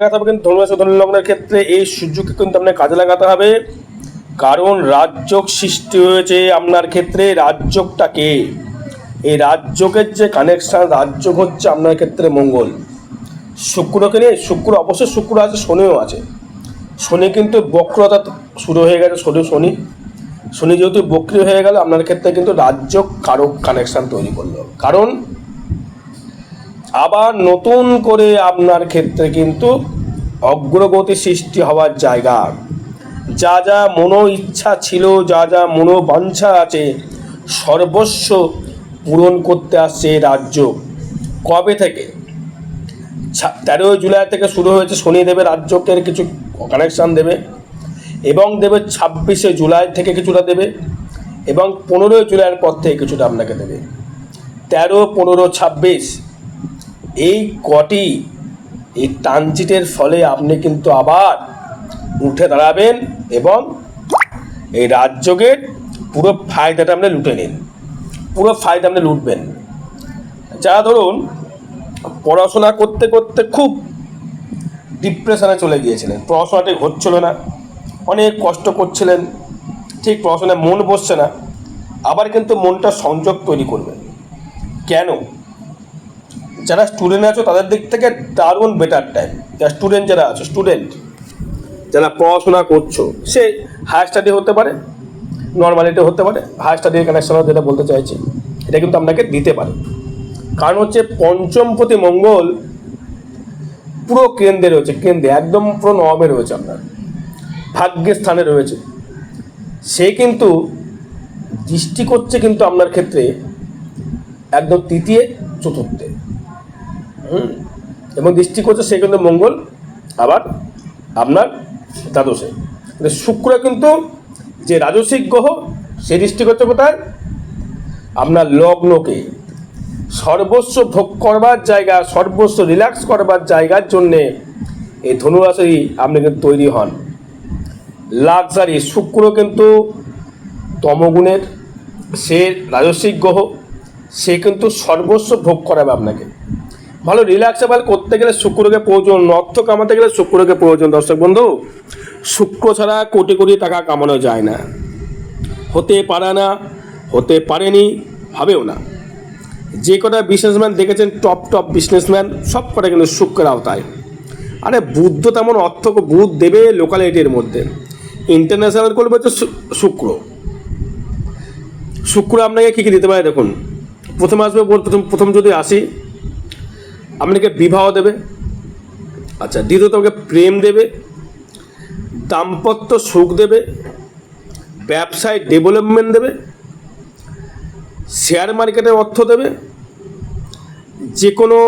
লাগাতে হবে কিন্তু ধনুরাশি ক্ষেত্রে এই সুযোগকে কিন্তু আপনাকে কাজে লাগাতে হবে। কারণ রাজযোগ সৃষ্টি হয়েছে আপনার ক্ষেত্রে, রাজযোগটাকে। এই রাজযোগের যে কানেকশন রাজযোগ হচ্ছে আপনার ক্ষেত্রে মঙ্গল। শুক্রকে নিয়ে, শুক্র অবশ্যই শুক্র আছে, শনিও আছে। শনি কিন্তু বক্রতা শুরু হয়ে গেছে, শনি শনি। শনি যেহেতু বক্রি হয়ে গেল, আপনার ক্ষেত্রে কিন্তু রাজযোগ কারক কানেকশান তৈরি করল। কারণ আবার নতুন করে আপনার ক্ষেত্রে কিন্তু অগ্রগতি সৃষ্টি হওয়ার জায়গা। যা যা মনো ইচ্ছা ছিল, যা যা মনোবাঞ্ছা আছে, সর্বস্ব পূরণ করতে আসছে রাজ্য। কবে থেকে? তেরোই জুলাই থেকে শুরু হয়েছে শনি দেবে রাজ্যকে কিছু কানেকশান দেবে এবং দেবে ছাব্বিশে জুলাই থেকে কিছুটা দেবে এবং পনেরোই জুলাইয়ের পর থেকে কিছুটা আপনাকে দেবে। তেরো, পনেরো, ছাব্বিশ এই কটি, এই ট্রানজিটের ফলে আপনি কিন্তু আবার উঠে দাঁড়াবেন এবং এই রাজযোগের পুরো ফায়দাটা আপনি লুটে নিন। পুরো ফায়দা আপনি লুটবেন। যারা ধরুন, পড়াশোনা করতে করতে খুব ডিপ্রেশনে চলে গিয়েছিলেন। পড়াশোনাটি হচ্ছিল না। অনেক কষ্ট করছিলেন। ঠিক পড়াশোনায় মন বসছে না। আবার কিন্তু মনটা সংযোগ তৈরি করবেন। কেন? যারা স্টুডেন্ট আছো, তাদের দিক থেকে দারুণ বেটার টাইম যারা স্টুডেন্ট যারা আছো স্টুডেন্ট যারা পড়াশোনা করছ, সে হায়ার স্টাডি হতে পারে নর্মালিটি হতে পারে। হায়ার স্টাডির কানেকশন যেটা বলতে চাইছি, এটা কিন্তু আপনাকে দিতে পারে। কারণ হচ্ছে পঞ্চমপতি মঙ্গল পুরো কেন্দ্রে রয়েছে, কেন্দ্রে, একদম পুরো নবমে রয়েছে আপনার। ভাগ্যের স্থানে রয়েছে। সে কিন্তু দৃষ্টি করছে কিন্তু আপনার ক্ষেত্রে একদম তৃতীয়, চতুর্থে। হুম। এবং দৃষ্টি করছে সে কিন্তু মঙ্গল, আবার আপনার দ্বাদশে। শুক্র কিন্তু যে রাজসিক গ্রহ, সে দৃষ্টি করছে কোথায়? আপনার লগ্নকে। সর্বস্ব ভোগ করবার জায়গা, সর্বস্ব রিল্যাক্স করবার জায়গার জন্যে এই ধনুরাশি আপনি কিন্তু তৈরি হন। লাক্সারি শুক্র কিন্তু তমগুণের, সে রাজস্বিক গ্রহ, সে কিন্তু সর্বস্ব ভোগ করাবে আপনাকে। ভালো রিল্যাক্সেবল করতে গেলে শুক্রকে প্রয়োজন, অর্থ কামাতে গেলে শুক্রকে প্রয়োজন। দর্শক বন্ধু, শুক্র ছাড়া কোটি কোটি টাকা কামানো যায় না। হতে পারে না, হতে পারেনি, ভাবেও না। যে কটা বিজনেসম্যান দেখেছেন টপ টপ বিজনেসম্যান সব কটা কিন্তু শুক্রের আওতায়। আরে বুদ্ধ তেমন অর্থ বুধ দেবে লোকালিটির মধ্যে। ইন্টারন্যাশনাল করবে হচ্ছে শুক্র। শুক্র আপনাকে কী কী দিতে পারে দেখুন। প্রথমে আসবে, প্রথম প্রথম যদি আসি আপনাকে বিবাহ দেবে। আচ্ছা দ্বিতীয়ত আমাকে প্রেম দেবে, দাম্পত্য সুখ দেবে, ব্যবসায় ডেভেলপমেন্ট দেবে শেয়ার মার্কেটের অর্থ দেবে যে কোনো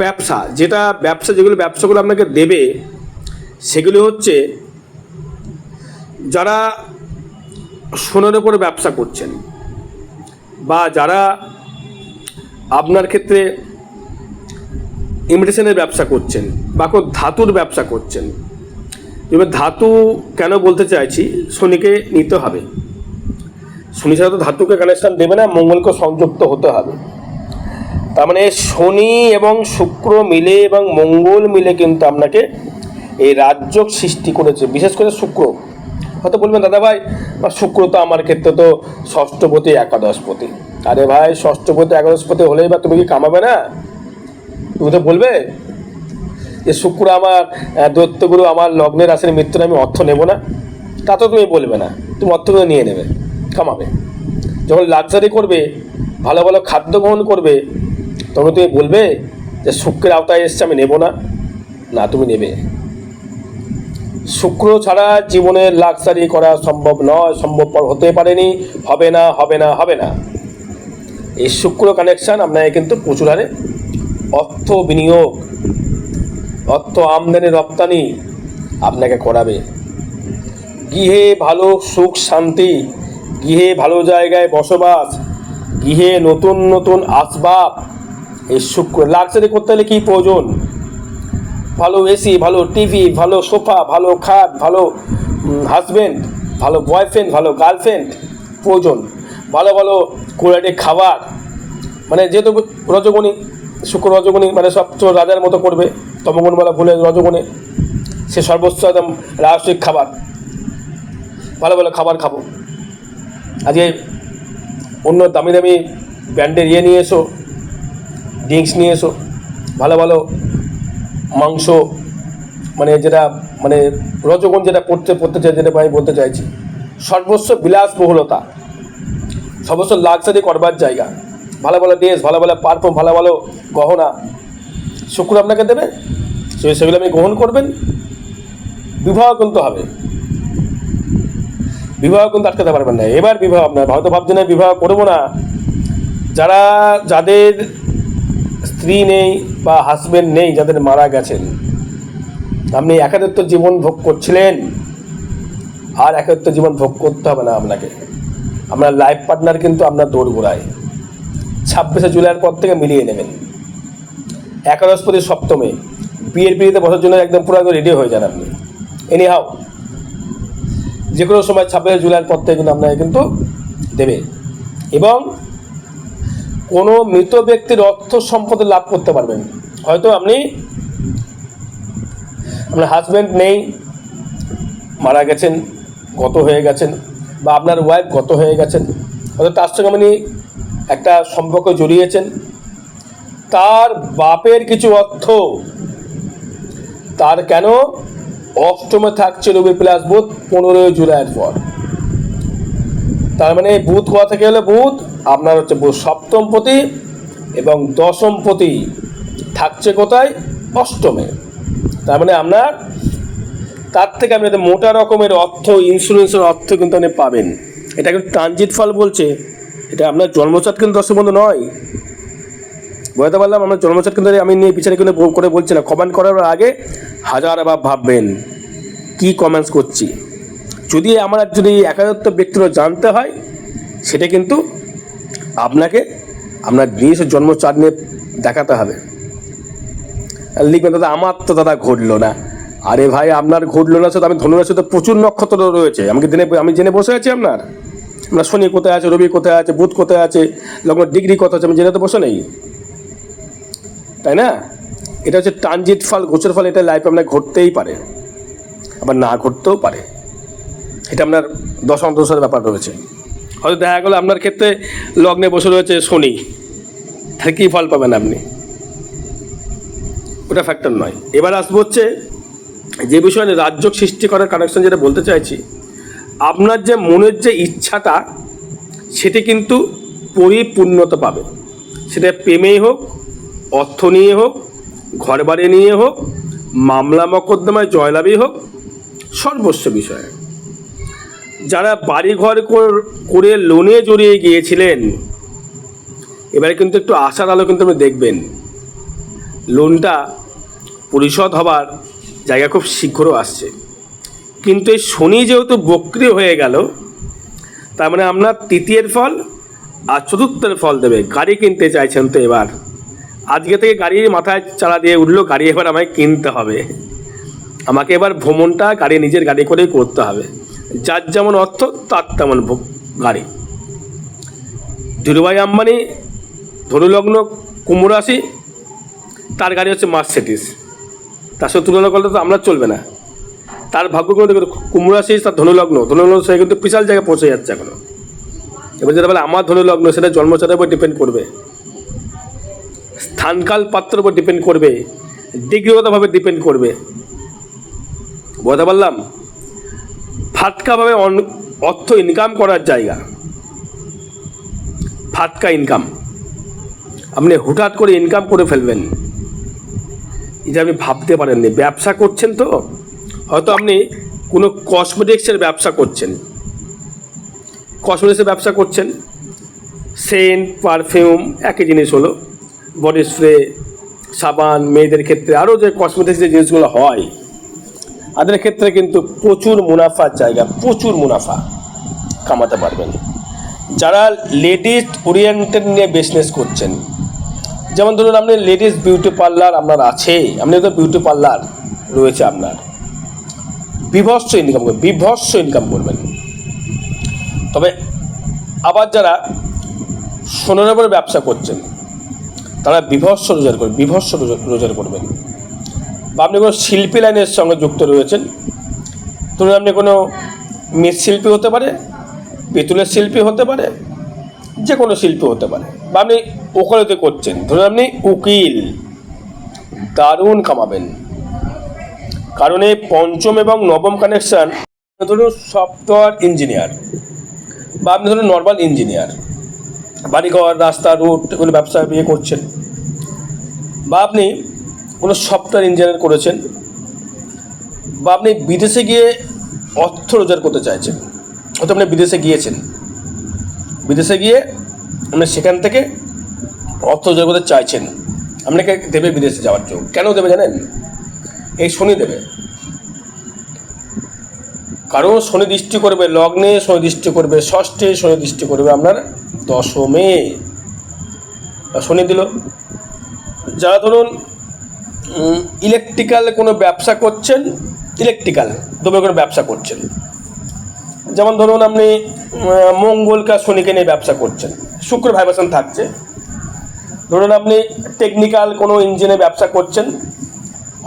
ব্যবসা, যেটা ব্যবসা, যেগুলো ব্যবসাগুলো আপনাকে দেবে, সেগুলি হচ্ছে যারা সোনার উপরে ব্যবসা করছেন বা যারা আপনার ক্ষেত্রে ইমিটেশনের ব্যবসা করছেন বা কোনো ধাতুর ব্যবসা করছেন। এবার ধাতু কেন বলতে চাইছি? শনিকে নিতে হবে। শনি ছাড়া তো ধাতুকে কানেকশান দেবে না, মঙ্গলকে সংযুক্ত হতে হবে। তার মানে শনি এবং শুক্র মিলে এবং মঙ্গল মিলে কিন্তু আপনাকে এই রাজ্যক সৃষ্টি করেছে, বিশেষ করে শুক্র। হয়তো বলবেন, দাদা ভাই শুক্র তো আমার ক্ষেত্রে তো ষষ্ঠপতি, একাদশপতি। আরে ভাই, ষষ্ঠপতি, একাদশপতি হলেই বা তুমি কি কামাবে না? তুমি তো বলবে? যে শুক্র আমার দৈত্যগুরু আমার লগ্নের রাশির মৃত্যুর আমি অর্থ নেব না। তা তো তুমি বলবে না। তুমি অর্থগুলো নিয়ে নেবে, কামাবে। যখন লাক্সারি করবে, ভালো ভালো খাদ্য গ্রহণ করবে, তখন তুমি বলবে যে শুক্রের আওতায় এসছে, আমি নেব না। না, তুমি নেবে। শুক্র ছাড়া জীবনে লাক্সারি করা সম্ভব নয়, সম্ভবপর হতে পারেনি। হবে না হবে না হবে না। এই শুক্র কানেকশান আপনাকে কিন্তু প্রচুর হারে অর্থ বিনিয়োগ, অর্থ আমদানি, রপ্তানি আপনাকে করাবে। গৃহে ভালো সুখ, শান্তি, গৃহে ভালো জায়গায় বসবাস, গৃহে নতুন নতুন আসবাব, এই শুক্র লাক্সারি করতে হলে কী প্রয়োজন? ভালো এসি ভালো টিভি ভালো সোফা, ভালো খাট, ভালো হাজব্যান্ড ভালো বয়ফ্রেন্ড ভালো গার্লফ্রেন্ড প্রয়োজন। ভালো ভালো কোয়ালিটির খাবার মানে যেহেতু রজগুণী শুক্র রজগুণী মানে সব তো রাজার মতো করবে তমগুণবেলা ভুলে রজগুণে সে সর্বোচ্চ একদম রাজস্বিক খাবার। ভালো ভালো খাবার খাব। আজকে অন্য দামি দামি ব্র্যান্ডের ইয়ে নিয়ে এসো, ড্রিঙ্কস নিয়ে এসো, ভালো ভালো মাংস মানে যেটা মানে রজগুণ যেটা পড়তে পড়তে চাই, যেটা আমি বলতে চাইছি। সর্বস্ব বিলাসবহুলতা সর্বস্ব লাক্সারি করবার জায়গা। ভালো ভালো ড্রেস, ভালো ভালো পারফর্ম ভালো ভালো গহনা। শুক্র আপনাকে দেবে। সে সেগুলো আপনি গ্রহণ করবেন। বিবাহ কিন্তু হবে। বিবাহ কিন্তু আটকাতে পারবেন না। এবার বিবাহ আপনার। হয়তো ভাবছেন বিবাহ করব না। যারা, যাদের স্ত্রী নেই বা হাজবেন্ড নেই, যাদের মারা গেছেন, আপনি একাদত্ব জীবন ভোগ করছিলেন, আর একাদত্ব জীবন ভোগ করতে হবে না আপনাকে। আপনার লাইফ পার্টনার কিন্তু আপনার দৌড় গোড়ায় ছাব্বিশে জুলাইয়ের পর থেকে মিলিয়ে নেবেন। একাদশপতি সপ্তমে, বিয়ের পিড়িতে বসার জন্য একদম পুরো একদম রেডি হয়ে যান আপনি। এনি হাও যে কোনো সময় ছাব্বিশে জুলাইয়ের পর থেকে কিন্তু আপনাকে কিন্তু দেবে। এবং কোনো মৃত ব্যক্তির অর্থ সম্পদ লাভ করতে পারবেন। হয়তো আপনি আপনার হাজব্যান্ড নেই, মারা গেছেন, গত হয়ে গেছেন, বা আপনার ওয়াইফ গত হয়ে গেছেন, হয়তো তার সঙ্গে আপনি একটা সম্পর্ক জড়িয়েছেন। তার বাপের কিছু অর্থ, তার কেন অষ্টমে থাকছে রবি প্লাস বুধ পনেরোই জুলাইয়ের পর। তার মানে বুধ কোথা থেকে হলো বুধ, আপনার হচ্ছে বুধ সপ্তমপতি এবং দশমপতি থাকছে কোথায়? অষ্টমে। তার মানে আপনার, তার থেকে আপনি মোটা রকমের অর্থ ইন্স্যুরেন্সের অর্থ কিন্তু আপনি পাবেন। এটা কিন্তু ট্রানজিট ফল বলছে। এটা আপনার জন্মচাট কিন্তু দর্শক বন্ধু নয়। বুঝতে পারলাম? আমার জন্মচাট কিন্তু আমি নিয়ে পিছনে কিন্তু করে বলছি না। কমেন্ট করার আগে হাজার আবার ভাববেন, কি কমেন্টস করছি? যদি আমার যদি একাদত্ব ব্যক্তির জানতে হয়, সেটা কিন্তু আপনাকে আপনার নিজস্ব জন্মচাট নিয়ে দেখাতে হবে। লিখবেন দাদা, আমার তো দাদা ঘটলো না। আরে ভাই, আপনার ঘটলো না সাথে আমি ধনুরাশি তো প্রচুর নক্ষত্র রয়েছে। আমাকে দিনে আমি জেনে বসে আছি আপনার? আমরা শনি কোথায় আছে, রবি কোথায় আছে, বুধ কোথায় আছে, লগ্ন ডিগ্রি কত আছে আমি জেনে তো বসে নেই। তাই না? এটা হচ্ছে ট্রানজিট ফল, গোচর ফল, এটা লাইফে আপনার ঘটতেই পারে। আবার না ঘটতেও পারে। এটা আপনার দশ অন্তরের ব্যাপার রয়েছে। হয়তো দেখা গেলো আপনার ক্ষেত্রে লগ্নে বসে রয়েছে শনি। তাহলে কী ফল পাবেন আপনি? ওটা ফ্যাক্টর নয়। এবার আসব হচ্ছে যে বিষয়ে রাজ্য সৃষ্টি করার কানেকশন যেটা বলতে চাইছি আপনার যে মনের যে ইচ্ছাটা, সেটি কিন্তু পরিপূর্ণতা পাবে। সেটা প্রেমেই হোক, অর্থ নিয়ে হোক ঘর বাড়ি নিয়ে হোক, মামলা মকদ্দমায় জয়লাভই হোক, সর্বস্ব বিষয়ে। যারা বাড়িঘর কর- লোনে জড়িয়ে গিয়েছিলেন, এবারে কিন্তু একটু আশার আলো কিন্তু আপনি দেখবেন। লোনটা পরিশোধ হবার জায়গা খুব শীঘ্র আসছে। কিন্তু এই শনি যেহেতু বক্রি হয়ে গেল, তার মানে আপনার তৃতীয়ের ফল আর চতুর্থের ফল দেবে। গাড়ি কিনতে চাইছেন তো এবার। আজকে থেকে গাড়ি মাথায় চালা দিয়ে উঠল, গাড়ি এবার আমায় কিনতে হবে। আমাকে এবার ভ্রমণটা গাড়ি নিজের গাড়ি করেই করতে হবে। যার যেমন অর্থ, তার তেমন গাড়ি। ধীরুভাই আম্বানি, ধনুলগ্ন কুম্ভ তার গাড়ি হচ্ছে মার্সিডিস তার সাথে তুলনা করলে তো আমরা চলবে না। তার ভাগ্য কিন্তু কুম্ভ রাশি তার ধনুলগ্ন। ধনুলগ্ন সে কিন্তু বিশাল জায়গায় পৌঁছে যাচ্ছে এখনও। এবার যেটা বলে, আমার ধনুলগ্ন, সেটা জন্মচারের উপর ডিপেন্ড করবে। স্থানকাল পাত্রের উপর ডিপেন্ড করবে। ডিগ্রিগতভাবে ডিপেন্ড করবে। বুঝতে পারলাম ফাটকাভাবে অর্থ ইনকাম করার জায়গা। ফাটকা ইনকাম আপনি হুটহাট করে ইনকাম করে ফেলবেন। এটা আপনি ভাবতে পারেননি। ব্যবসা করছেন তো? হয়তো আপনি কোনো কসমেটিক্সের ব্যবসা করছেন। কসমেটিক্সের ব্যবসা করছেন সেন্ট পারফিউম একই জিনিস হলো। বডি স্প্রে সাবান, মেয়েদের ক্ষেত্রে আরও যে কসমেটিক্স যে জিনিসগুলো হয়, তাদের ক্ষেত্রে কিন্তু প্রচুর মুনাফার জায়গা, প্রচুর মুনাফা কামাতে পারবেন। যারা লেডিস ওরিয়েন্টেড নিয়ে বিজনেস করছেন, যেমন ধরুন আপনি লেডিস বিউটি পার্লার আপনার আছে আপনি তো বিউটি পার্লার রয়েছে আপনার। বিভৎস ইনকাম করবেন বিভৎস ইনকাম করবেন। তবে আবার যারা সোনার উপরে ব্যবসা করছেন, তারা বিভৎস রোজগার করবেন বিভৎস রোজগার করবেন। বা আপনি কোনো শিল্পী লাইনের সঙ্গে যুক্ত রয়েছেন, ধরুন আপনি কোনো মৃৎশিল্পী হতে পারে, পেতুলের শিল্পী হতে পারে যে কোনো শিল্পী হতে পারে, বা আপনি ওকালতি করছেন, ধরুন আপনি উকিল, দারুণ কামাবেন। কারণ এই পঞ্চম এবং নবম কানেকশান ধরুন সফটওয়্যার ইঞ্জিনিয়ার বা আপনি ধরুন নর্মাল ইঞ্জিনিয়ার বাড়িঘর, রাস্তা রুট এগুলো ব্যবসা বিয়ে করছেন। বা আপনি কোনো সফটওয়্যার ইঞ্জিনিয়ার করেছেন। বা আপনি বিদেশে গিয়ে অর্থ রোজগার করতে চাইছেন। হয়তো আপনি বিদেশে গিয়েছেন। বিদেশে গিয়ে আপনি সেখান থেকে অর্থ রোজগার করতে চাইছেন। আপনাকে দেবে বিদেশে যাওয়ার জন্য। কেন দেবে জানেন? এই শনি দেবে। কারণ শনি দৃষ্টি করবে লগ্নে শনি দৃষ্টি করবে ষষ্ঠে শনি দৃষ্টি করবে আপনার দশমে। শনি দিল। যারা ধরুন ইলেকট্রিক্যাল কোনো ব্যবসা করছেন ইলেকট্রিক্যাল দ্রব্যের কোনো ব্যবসা করছেন। যেমন ধরুন আপনি উম, মঙ্গলকা শনিকে নিয়ে ব্যবসা করছেন শুক্র ভাইব্রেশন থাকছে। ধরুন আপনি টেকনিক্যাল কোনো ইঞ্জিনে ব্যবসা করছেন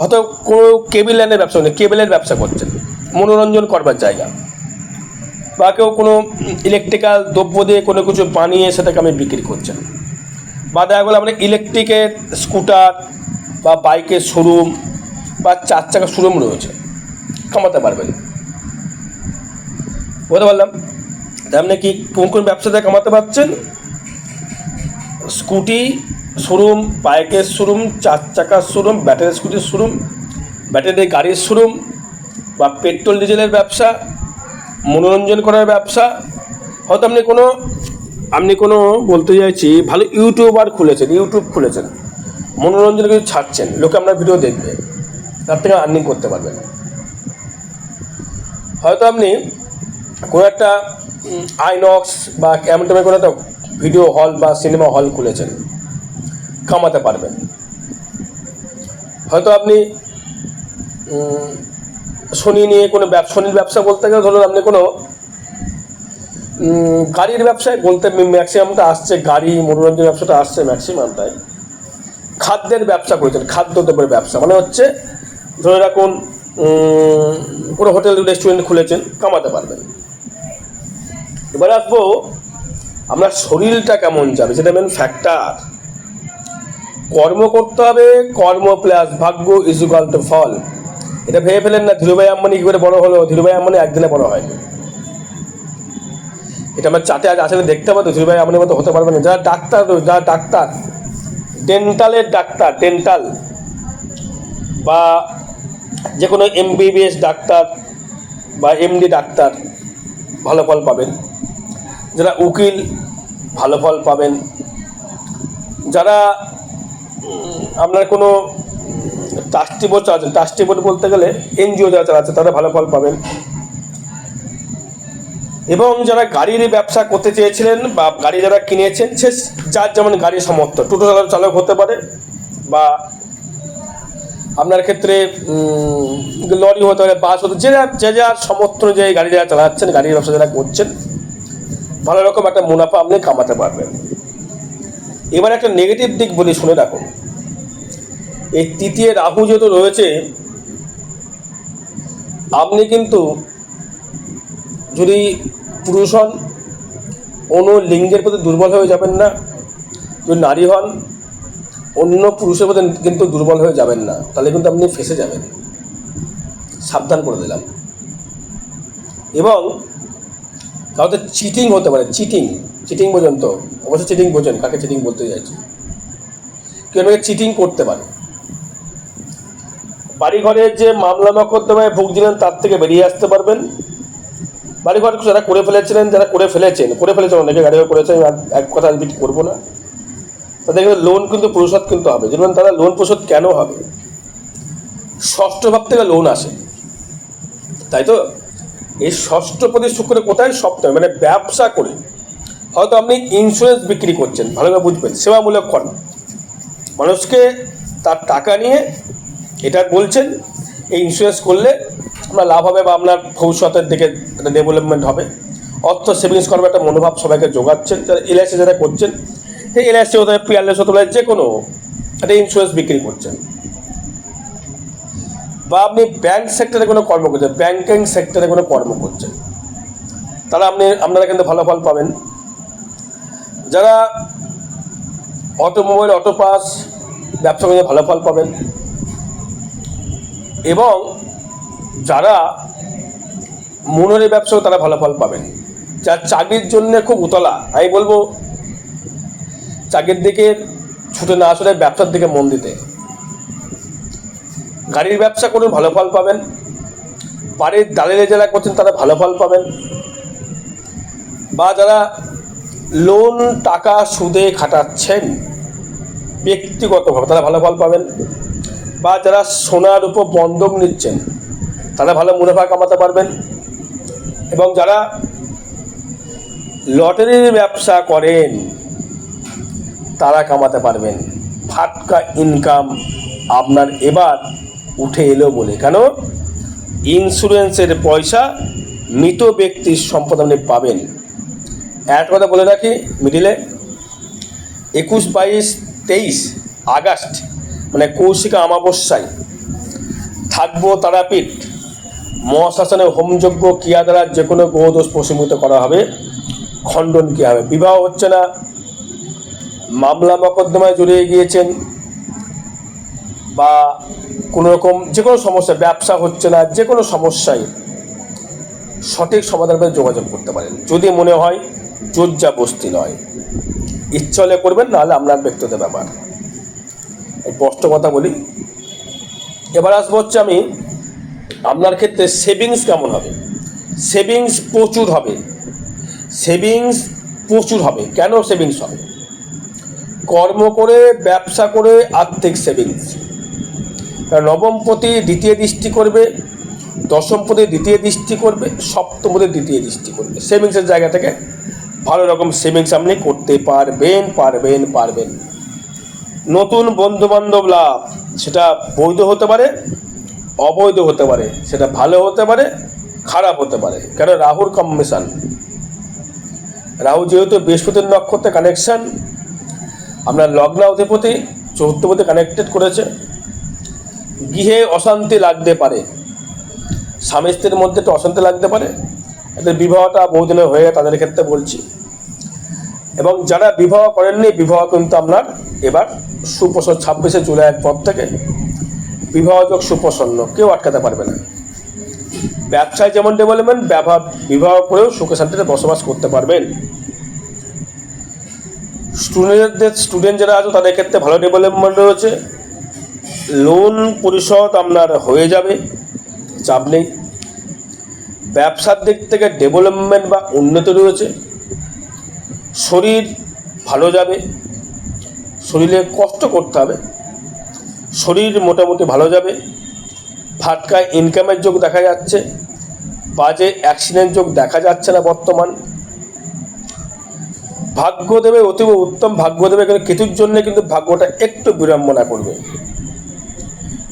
হয়তো কোনো কেবিল লাইনের ব্যবসা নেই কেবিলের ব্যবসা করছেন মনোরঞ্জন করবার জায়গা। বা কেউ কোনো ইলেকট্রিক্যাল দ্রব্য দিয়ে কোনো কিছু বানিয়ে সেটাকে আমি বিক্রি করছেন বা দেখা গেলো আপনার ইলেকট্রিকের স্কুটার বা বাইকের শোরুম বা চার চাকার শোরুম রয়েছে। কামাতে পারবেন। বলতে পারলাম? আপনি কি কোন কোন ব্যবসাতে কামাতে পারছেন? স্কুটি শোরুম বাইকের শোরুম চার চাকার শোরুম ব্যাটারি স্কুটির শোরুম ব্যাটারি গাড়ির শোরুম বা পেট্রোল, ডিজেলের ব্যবসা, মনোরঞ্জন করার ব্যবসা। হয়তো আপনি কোনো আপনি কোনো বলতে চাইছি, ভালো ইউটিউবার খুলেছেন, ইউটিউব খুলেছেন, মনোরঞ্জন কিছু ছাড়ছেন, লোকে আপনার ভিডিও দেখবে, তার থেকে আর্নিং করতে পারবেন। হয়তো আপনি কোনো একটা আইনক্স বা টাইপের কোনো একটা ভিডিও হল বা সিনেমা হল খুলেছেন। কামাতে পারবেন হয়তো আপনি শনি নিয়ে কোনো শনির ব্যবসা বলতে গেলে ধরুন আপনি কোনো গাড়ির ব্যবসায় বলতে ম্যাক্সিমামটা আসছে গাড়ি, মনোরঞ্জন ব্যবসাটা আসছে ম্যাক্সিমামটাই। খাদ্যের ব্যবসা করেছেন, খাদ্য দ্রব্যের ব্যবসা। মানে হচ্ছে, ধরে রাখুন কোনো হোটেল রেস্টুরেন্ট খুলেছেন কামাতে পারবেন। এবার আসব, আপনার শরীরটা কেমন যাবে? সেটা মেন ফ্যাক্টর কর্ম করতে হবে, কর্ম প্লাস ভাগ্য ইজুকাল টু ফল। এটা ভেবে ফেলেন না, ধীরুভাই আম্বানি কী করে বড় হলো? ধীরুভাই আম্বানি একদিনে বড় হয়নি এটা আমার চাটে আজ আসলে দেখতে পাবো ধীরুভাই আম্বানির মতো হতে পারবে না। যারা ডাক্তার যারা ডাক্তার ডেন্টালের ডাক্তার ডেন্টাল বা যে কোনো এমবিবিএস ডাক্তার বা এমডি ডাক্তার ভালো ফল পাবেন। যারা উকিল, ভালো ফল পাবেন। যারা আপনার কোনো ট্রাস্টি বোর্ড চালাচ্ছেন? ট্রাস্টি বোর্ড বলতে গেলে এনজিও যারা চালাচ্ছে, তারা ভালো ফল পাবেন। এবং যারা গাড়ির ব্যবসা করতে চেয়েছিলেন বা গাড়ি যারা কিনেছেন, সে যার যেমন গাড়ির সমর্থ টোটো চালক হতে পারে বা আপনার ক্ষেত্রে লরি হতে পারে, বাস হতে যে যার- যে যার সমর্থ অনুযায়ী গাড়ি যারা চালাচ্ছেন, গাড়ির ব্যবসা যারা করছেন, ভালো রকম একটা মুনাফা আপনি কামাতে পারবেন। এবার একটা নেগেটিভ দিক বলি, শুনে রাখুন এই তৃতীয় রাহু যেহেতু রয়েছে, আপনি কিন্তু যদি পুরুষ হন, অন্য লিঙ্গের প্রতি দুর্বল হয়ে যাবেন না। যদি নারী হন, অন্য পুরুষের প্রতি কিন্তু দুর্বল হয়ে যাবেন না। তাহলে কিন্তু আপনি ফেসে যাবেন। সাবধান করে দিলাম। এবং কাউতে চিটিং হতে পারে চিটিং চিটিং বোঝেন তো? অবশ্যই চিটিং বোঝেন, কাকে চিটিং বলতে চাইছি কেউ চিটিং করতে পারে। বাড়িঘরের যে মামলা মকদ্দমায় ভুগছিলেন, তার থেকে বেরিয়ে আসতে পারবেন। বাড়িঘর যারা করে ফেলেছিলেন, যারা করে ফেলেছেন করে ফেলেছেন, অনেকে গাড়ি করেছেন এক কথা রিপিট করব না। তাদের কিন্তু লোন কিন্তু পরিশোধ কিন্তু হবে। যেমন তারা লোন পরিশোধ কেন হবে? ষষ্ঠ ভাব থেকে লোন আসে। তাই তো? এই ষষ্ঠ প্রতি শুক্র কোথায়? সপ্তমে মানে ব্যবসা করে। হয়তো আপনি ইন্স্যুরেন্স বিক্রি করছেন, ভালোভাবে বুঝবেন সেবামূলক কর্ম মানুষকে তার টাকা নিয়ে এটা বলছেন, এই ইন্স্যুরেন্স করলে আপনার লাভ হবে বা আপনার ভবিষ্যতের দিকে ডেভেলপমেন্ট হবে। অর্থ সেভিংস করবার একটা মনোভাব সবাইকে যোগাচ্ছেন যারা এলআইসি যারা করছেন, সেই এলআইসি হতে পারে পিআরএস হতে পারে যে কোনো একটা ইন্স্যুরেন্স বিক্রি করছেন। বা আপনি ব্যাংক সেক্টরে কোনো কর্ম করছেন ব্যাংকিং সেক্টরে কোনো কর্ম করছেন, তাহলে আপনি, আপনারা কিন্তু ভালো ফল পাবেন। যারা অটোমোবাইল অটো পাস ব্যবসা করে ভালো ফল পাবেন। এবং যারা মনের ব্যবসাও তারা ভালো ফল পাবেন। যার চাকরির জন্য খুব উতলা, আমি বলব চাকরির দিকে ছুটে না আসলে ব্যবসার দিকে মন দিতে। গাড়ির ব্যবসা করুন ভালো ফল পাবেন। বাড়ির দালালি যারা করছেন তারা ভালো ফল পাবেন। বা যারা লোন, টাকা সুদে খাটাচ্ছেন ব্যক্তিগতভাবে। তারা ভালো ফল পাবেন। বা যারা সোনার উপর বন্ধক নিচ্ছেন, তারা ভালো মুনাফা কামাতে পারবেন। এবং যারা লটারির ব্যবসা করেন, তারা কামাতে পারবেন। ফাটকা ইনকাম আপনার এবার উঠে এলো বলে। কেন? ইন্স্যুরেন্সের পয়সা মৃত ব্যক্তির সম্পদ আপনি পাবেন। একটা কথা বলে রাখি, মিডিলে একুশ বাইশ তেইশ আগস্ট মানে কৌশিকা অমাবস্যায় থাকব তারাপীঠ, মহাশাসনে হোমযজ্ঞ ক্রিয়া দ্বারা যে কোনো গ্রহদোষ প্রশমিত করা হবে, খণ্ডন কী হবে? বিবাহ হচ্ছে না, মামলা মকদ্দমায় জড়িয়ে গিয়েছেন বা কোনো রকম যে কোনো সমস্যা, ব্যবসা হচ্ছে না, যে কোনো সমস্যায় সঠিক সমাধান করে যোগাযোগ করতে পারেন। যদি মনে হয় বস্তি নয়। ইচ্ছা হলে করবেন, নাহলে আপনার ব্যক্তিগত ব্যাপার। স্পষ্ট কথা বলি। এবার আসব হচ্ছে আমি, আপনার ক্ষেত্রে সেভিংস কেমন হবে? সেভিংস প্রচুর হবে। সেভিংস প্রচুর হবে। কেন সেভিংস হবে? কর্ম করে, ব্যবসা করে, আর্থিক সেভিংস। নবমপতি দ্বিতীয় দৃষ্টি করবে দশমপতি দ্বিতীয় দৃষ্টি করবে সপ্তমপতি দ্বিতীয় দৃষ্টি করবে। সেভিংসের জায়গা থেকে ভালো রকম সেভিংস আপনি করতে পারবেন পারবেন পারবেন। নতুন বন্ধু বান্ধব লাভ, সেটা বৈধ হতে পারে, অবৈধ হতে পারে, সেটা ভালো হতে পারে, খারাপ হতে পারে। কেন? রাহুর কম্বিনেশন রাহু যেহেতু বৃহস্পতির নক্ষত্রে কানেকশান আপনার লগ্ন অধিপতি চতুর্থপতি কানেক্টেড করেছে। গৃহে অশান্তি লাগতে পারে। স্বামী স্ত্রীর মধ্যে একটু অশান্তি লাগতে পারে। এদের বিবাহটা বহুদিনের হয়ে তাদের ক্ষেত্রে বলছি। এবং যারা বিবাহ করেননি, বিবাহ কিন্তু আপনার এবার সুপ্রসন্ন, ছাব্বিশে জুলাইয়ের পর থেকে বিবাহযোগ সুপ্রসন্ন, কেউ আটকাতে পারবে না। ব্যবসায় যেমন ডেভেলপমেন্ট ব্যবহার বিবাহ করেও সুখে শান্তিতে বসবাস করতে পারবেন। স্টুডেন্টদের স্টুডেন্ট যারা আছে, তাদের ক্ষেত্রে ভালো ডেভেলপমেন্ট রয়েছে। লোন পরিশোধ আপনার হয়ে যাবে, চাপ নেই। ব্যবসার দিক থেকে ডেভেলপমেন্ট বা উন্নতি রয়েছে। শরীর ভালো যাবে, শরীরে কষ্ট করতে হবে, শরীর মোটামুটি ভালো যাবে, ফাটকা ইনকামের যোগ দেখা যাচ্ছে, বাজে অ্যাক্সিডেন্ট যোগ দেখা যাচ্ছে না বর্তমান। ভাগ্য দেবে অতীব উত্তম ভাগ্য দেবে কিন্তু কেতুর জন্য কিন্তু ভাগ্যটা একটু বিড়ম্বনা করবে।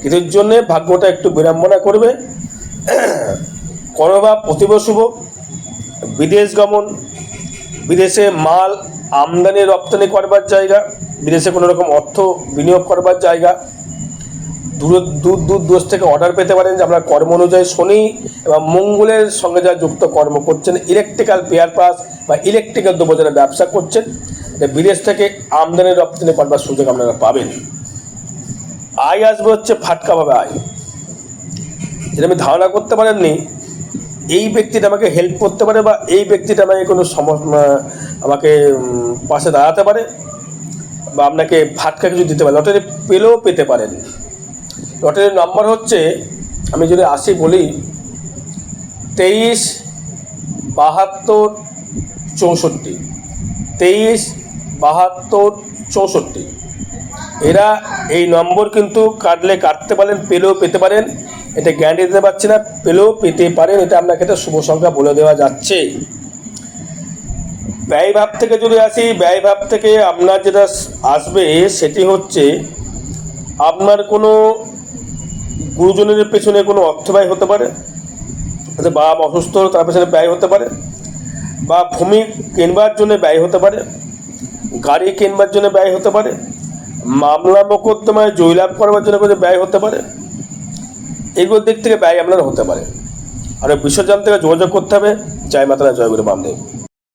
কেতুর জন্য ভাগ্যটা একটু বিড়ম্বনা করবে। করবা অতীব শুভ, বিদেশ গমন, বিদেশে মাল আমদানি, রপ্তানি করবার জায়গা, বিদেশে কোনো রকম অর্থ বিনিয়োগ করবার জায়গা, দূর দূর দূর দেশ থেকে অর্ডার পেতে পারেন যে আপনার কর্ম অনুযায়ী শনি এবং মঙ্গলের সঙ্গে যা যুক্ত কর্ম করছেন ইলেকট্রিক্যাল পেয়ার পাস বা ইলেকট্রিক্যাল দ্রব্য যারা ব্যবসা করছেন বিদেশ থেকে আমদানি, রপ্তানি করবার সুযোগ আপনারা পাবেন। আয় আসবে হচ্ছে ফাটকাভাবে আয়। যেটা আমি ধারণা করতে পারেননি এই ব্যক্তিটা আমাকে হেল্প করতে পারে বা এই ব্যক্তিটা আমাকে কোনো সমস্যা আমাকে পাশে দাঁড়াতে পারে বা আপনাকে ফাটকা কিছু দিতে পারে লটারি পেলেও পেতে পারেন। লটারির নাম্বার হচ্ছে, আমি যদি আসি বলি, তেইশ বাহাত্তর চৌষট্টি। তেইশ বাহাত্তর চৌষট্টি। এরা এই নম্বর কিন্তু কাটলে কাটতে পারেন, পেলেও পেতে পারেন। এটা গ্যারান্টি দিতে পারছি না, পেলেও পেতে পারেন। এটা আপনার ক্ষেত্রে শুভ সংখ্যা বলে দেওয়া যাচ্ছে। ব্যয়ভাব থেকে যদি আসি ব্যয়ভাব থেকে আপনার যেটা আসবে সেটি হচ্ছে, আপনার কোনো গুরুজনের পেছনে কোনো অর্থ ব্যয় হতে পারে। বাবা অসুস্থ, তার পেছনে ব্যয় হতে পারে। বা ভূমি কেনবার জন্য ব্যয় হতে পারে। গাড়ি কেনবার জন্য ব্যয় হতে পারে। মামলা মোকদ্দমায় জয়লাভ করবার জন্য কোনো ব্যয় হতে পারে? এগুলোর দিক থেকে ব্যয় আপনার হতে পারে। আর বিশ্বজান থেকে যোগাযোগ করতে হবে। জয় মাতারা, জয় গুরু